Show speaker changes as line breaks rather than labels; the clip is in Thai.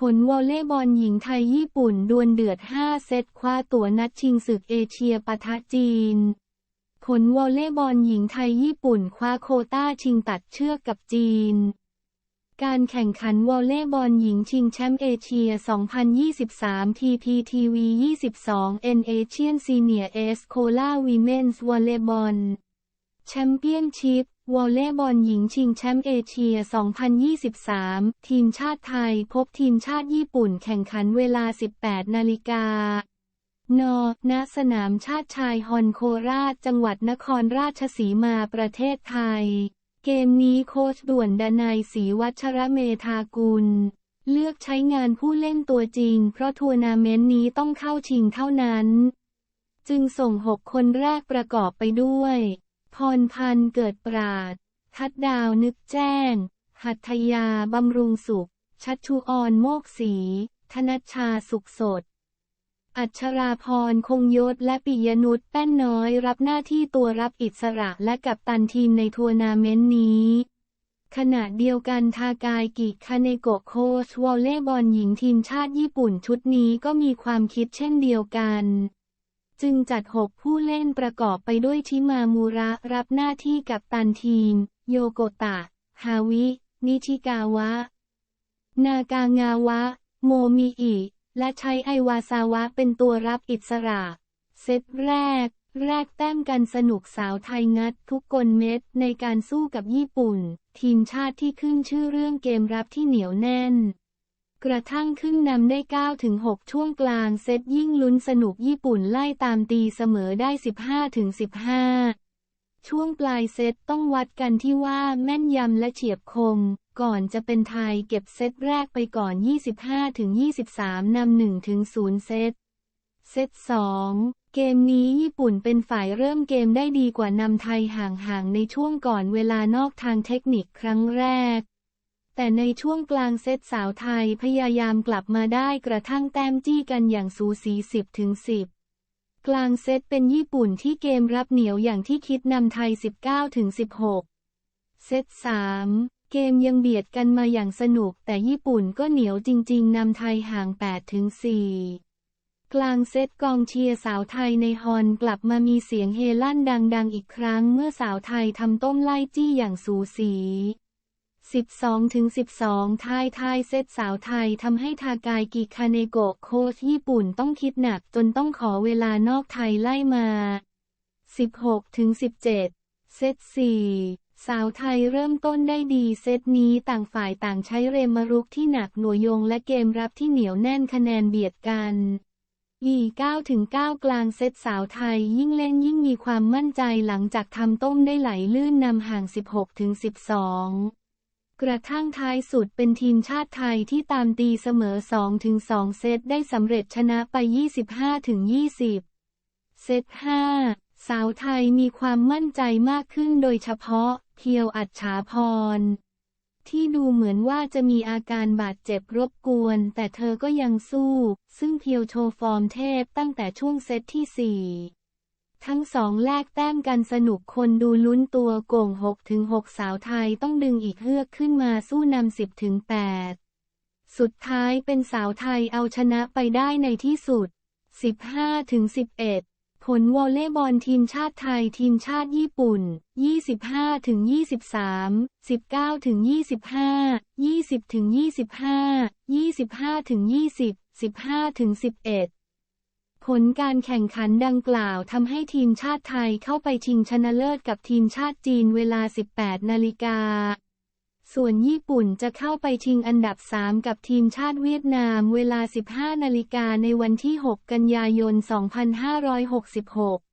ผลวอลเลย์บอลหญิงไทยญี่ปุ่นดวลเดือด 5 เซตคว้าตั๋วนัดชิงศึกเอเชียปะทะจีน ผลวอลเลย์บอลหญิงไทยญี่ปุ่นคว้าโคต้าชิงตัดเชือกกับจีน การแข่งขันวอลเลย์บอลหญิงชิงแชมป์เอเชีย 2023 TPTV 22 N Asian Senior S Cola Women's Volleyball แชมเปี้ยนชิพ วอลเลย์บอลหญิงชิงแชมป์เอเชีย 2023 ทีมชาติไทยพบทีมชาติญี่ปุ่นแข่งขันเวลา 18 นาฬิกา น ณ สนามชาติชายฮอนโคราช จังหวัดนครราชสีมาประเทศไทย เกมนี้โค้ชด่วนดนัยศรีวัชระเมธากุล เลือกใช้งานผู้เล่นตัวจริง เพราะทัวร์นาเมนต์นี้ต้องเข้าชิงเท่านั้น จึงส่ง 6 คนแรกประกอบไปด้วย พรพันธ์เกิดปราด ทัดดาวนึกแจ้ง หัตถยาบำรุงสุข ชัชชุออนโมกศีธนัชชาสุขสด อัชราพรคงยศและปิยนุชแป้นน้อยรับหน้าที่ตัวรับอิสระและกัปตันทีมในทัวร์นาเมนต์นี้ ขณะเดียวกันทากายกิคาเนโกะโคชวอลเลย์บอลหญิงทีมชาติญี่ปุ่นชุดนี้ก็มีความคิดเช่นเดียวกัน จึงจัด 6 ผู้เล่นประกอบไปด้วยชิมามูระรับหน้าที่กัปตันทีม โยโกตะ ฮาวิ นิชิกาวะ นากางาวะ โมมิอิ และใช้ไอวาซาวะเป็นตัวรับอิสระ เซตแรก แรกแต้มกันสนุกสาวไทยงัดทุกกลเม็ดในการสู้กับญี่ปุ่น ทีมชาติที่ขึ้นชื่อเรื่องเกมรับที่เหนียวแน่น กระทั่งขึ้นนำได้ 9-6 ช่วงกลางเซตยิ่งลุ้นสนุกญี่ปุ่นไล่ตามตีเสมอได้ 15-15 ช่วงปลายเซตต้องวัดกันที่ว่าแม่นยำและเฉียบคม ก่อนจะเป็นไทยเก็บเซตแรกไปก่อน 25-23 นำ 1-0 เซต เซต 2เกมนี้ญี่ปุ่นเป็นฝ่ายเริ่มเกมได้ดีกว่านำไทยห่างๆ ในช่วงก่อนเวลานอกทางเทคนิคครั้งแรก แต่ในช่วงกลางเซตสาวไทยพยายามกลับมาได้กระทั่งแต้มจี้กันอย่างสูสี10-10 กลางเซตเป็นญี่ปุ่นที่เกมรับเหนียวอย่างที่คิดนำไทย 19-16 เซต3 เกมยังเบียดกันมาอย่างสนุกแต่ญี่ปุ่นก็เหนียวจริง ๆนำไทยห่าง8-4กลางเซตกองเชียร์สาวไทยในฮอนกลับมามีเสียงเฮลั่นดัง ๆ อีกครั้งเมื่อสาวไทยทำต้มไล่จี้อย่างสูสี 12-12 ท้ายท้ายเซตสาวไทยทำให้ทากายกิคาเนโกะโค้ชญี่ปุ่นต้องคิดหนักจนต้องขอเวลานอกไทยไล่มา 16-17 เซต4 สาวไทยเริ่มต้นได้ดีเซตนี้ต่างฝ่ายต่างใช้เรมารุกที่หนักหน่วยโยงและเกมรับที่เหนียวแน่นคะแนนเบียดกันอี9ถึง9กลางเซตสาวไทยยิ่งเล่นยิ่งมีความมั่นใจหลังจากทำต้มได้ไหลลื่นนำห่าง 16ถึง12 กระทั่งท้ายสุดเป็นทีมชาติไทยที่ตามตีเสมอ2ถึง2เซตได้สำเร็จชนะไป 25ถึง20 เซต 5 สาวไทยมีความมั่นใจมากขึ้นโดยเฉพาะเพียวอัจฉาพร ที่ดูเหมือนว่าจะมีอาการบาดเจ็บรบกวน แต่เธอก็ยังสู้ ซึ่งเพียวโชว์ฟอร์มเทพตั้งแต่ช่วงเซตที่ 4 ทั้งสองแลกแต้มกันสนุกคนดูลุ้นตัวโก่ง6-6สาวไทยต้องดึงอีกเฮือกขึ้นมาสู้นำ10-8สุดท้ายเป็นสาวไทยเอาชนะไปได้ในที่สุด 15-11 ผลวอลเลย์บอลทีมชาติไทยทีมชาติญี่ปุ่น 25ถึง23 19ถึง25 20ถึง25 25ถึง20 15ถึง11 ผลการแข่งขันดังกล่าวทำให้ทีมชาติไทยเข้าไปชิงชนะเลิศกับทีมชาติจีนเวลา 18 นาฬิกา ส่วนญี่ปุ่นจะเข้าไปชิงอันดับ 3 กับทีมชาติเวียดนามเวลา 15 นาฬิกาในวันที่ 6 กันยายน 2566